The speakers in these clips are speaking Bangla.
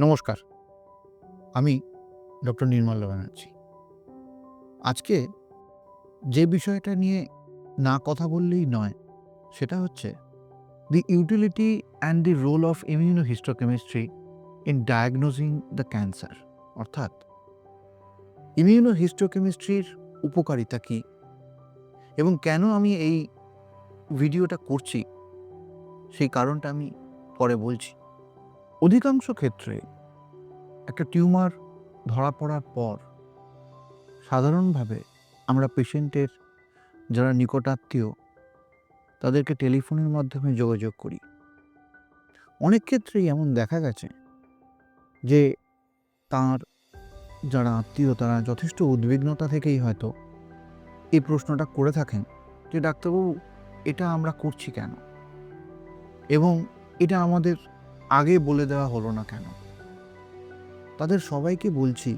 নমস্কার, আমি ডক্টর নির্মল ব্যানার্জি। আজকে যে বিষয়টা নিয়ে না কথা বললেই নয়, সেটা হচ্ছে the utility and the role of immunohistochemistry in diagnosing the cancer অর্থাৎ ইমিউনো হিস্টোকেমিস্ট্রির উপকারিতা কী? এবং কেন আমি এই ভিডিওটা করছি? সেই কারণটা আমি পরে বলছি। অধিকাংশ ক্ষেত্রে একটা টিউমার ধরা পড়ার পর সাধারণভাবে আমরা পেশেন্টের যারা নিকটাত্মীয়, তাদেরকে টেলিফোনের মাধ্যমে যোগাযোগ করি। অনেক ক্ষেত্রেই এমন দেখা গেছে যে তার যারা আত্মীয়, তারা যথেষ্ট উদ্বিগ্নতা থেকেই হয়তো এই প্রশ্নটা করে থাকেন যে, ডাক্তারবাবু, এটা আমরা করছি কেন? এবং এটা আমাদের আগে বলে দেওয়া হলো না কেন? তাদের সবাইকে বলছি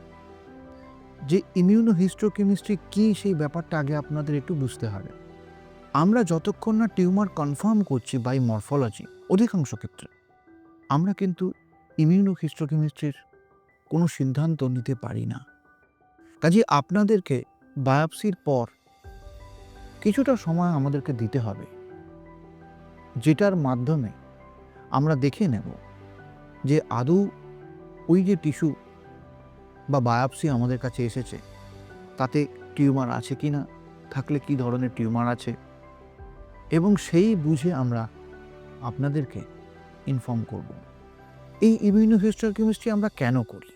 যে ইমিউনোহিস্টোকেমিস্ট্রি কী সেই ব্যাপারটা আগে আপনাদের একটু বুঝতে হবে। আমরা যতক্ষণ না টিউমার কনফার্ম করছি বাই মরফোলজি, অধিকাংশ ক্ষেত্রে, আমরা কিন্তু ইমিউনোহিস্টোকেমিস্ট্রির কোনো সিদ্ধান্ত নিতে পারি না। কাজে আপনাদেরকে বায়োপসির পর কিছুটা সময় আমাদেরকে দিতে হবে, যেটার মাধ্যমে আমরা দেখে নেব যে আদৌ ওই যে টিস্যু বা বায়োপসি আমাদের কাছে এসেছে, তাতে টিউমার আছে কি না, থাকলে কি ধরনের টিউমার আছে, এবং সেই বুঝে আমরা আপনাদেরকে ইনফর্ম করব। এই ইমিউনোহিস্টোকেমিস্ট্রি আমরা কেন করি?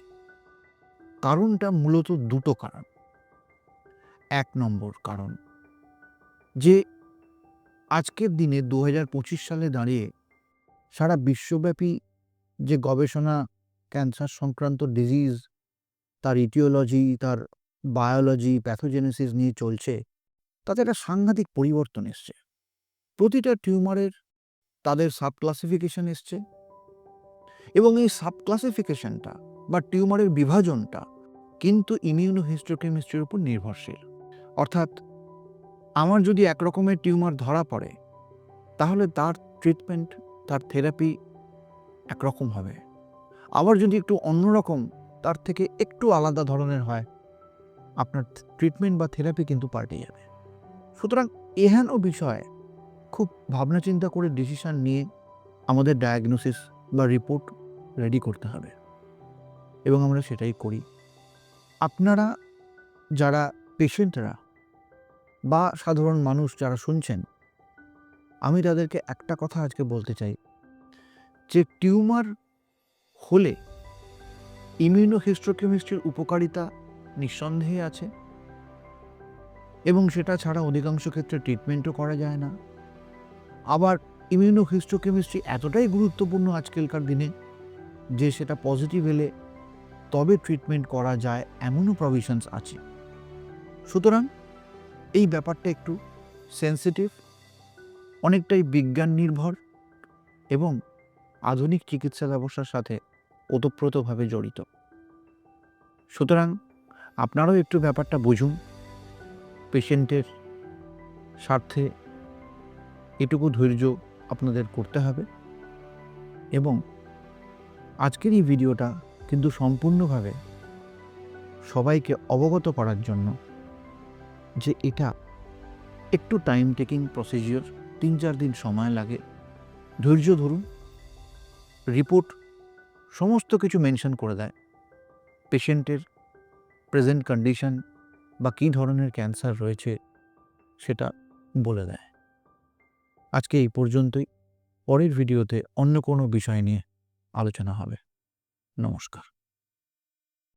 কারণটা মূলত দুটো কারণ। এক নম্বর কারণ যে আজকের দিনে দু হাজার পঁচিশ সালে দাঁড়িয়ে সারা বিশ্বব্যাপী যে গবেষণা ক্যান্সার সংক্রান্ত ডিজিজ তার ইটিওলজি তার বায়োলজি প্যাথোজেনেসিস নিয়ে চলছে, তাতে একটা সাংঘাতিক পরিবর্তন এসছে। প্রতিটা টিউমারের তাদের সাব ক্লাসিফিকেশন এসছে এবং এই সাব ক্লাসিফিকেশনটা বা টিউমারের বিভাজনটা কিন্তু ইমিউনো ইমিউনোহিস্টোকেমিস্ট্রির উপর নির্ভরশীল। অর্থাৎ আমার যদি এক রকমের টিউমার ধরা পড়ে, তাহলে তার ট্রিটমেন্ট তার থেরাপি একরকম হবে। আবার যদি একটু অন্যরকম তার থেকে একটু আলাদা ধরনের হয়, আপনার ট্রিটমেন্ট বা থেরাপি কিন্তু পাল্টে যাবে। সুতরাং এহেন ও বিষয়ে খুব ভাবনা চিন্তা করে ডিসিশন নিয়ে আমাদের ডায়াগনোসিস বা রিপোর্ট রেডি করতে হবে। এবং আমরা সেটাই করি। আপনারা যারা পেশেন্টরা বা সাধারণ মানুষ যারা শুনছেন আমি তাদেরকে একটা কথা আজকে বলতে চাই যে টিউমার হলে ইমিউনোহিস্টোকেমিস্ট্রির উপকারিতা নিঃসন্দেহে আছে এবং সেটা ছাড়া অধিকাংশ ক্ষেত্রে ট্রিটমেন্টও করা যায় না। আবার ইমিউনোহিস্টোকেমিস্ট্রি এতটাই গুরুত্বপূর্ণ আজকালকার দিনে যে সেটা পজিটিভ এলে তবে ট্রিটমেন্ট করা যায় এমনও প্রভিশনস আছে। সুতরাং এই ব্যাপারটা একটু সেন্সিটিভ অনেকটাই বিজ্ঞান নির্ভর এবং আধুনিক চিকিৎসা ব্যবস্থার সাথে ওতপ্রোতভাবে জড়িত। সুতরাং আপনারাও একটু ব্যাপারটা বুঝুন। পেশেন্টের স্বার্থে এটুকু ধৈর্য আপনাদের করতে হবে এবং আজকের এই ভিডিওটা কিন্তু সম্পূর্ণভাবে সবাইকে অবগত করার জন্য যে এটা একটু টাইম টেকিং প্রসিজিওর তিন চার দিন সময় লাগে। ধৈর্য ধরুন। রিপোর্ট সমস্ত কিছু মেনশন করে দেয়। পেশেন্টের প্রেজেন্ট কন্ডিশন বা কী ধরনের ক্যান্সার রয়েছে সেটা বলে দেয়। আজকে এই পর্যন্তই। পরের ভিডিওতে অন্য কোনো বিষয় নিয়ে আলোচনা হবে। নমস্কার।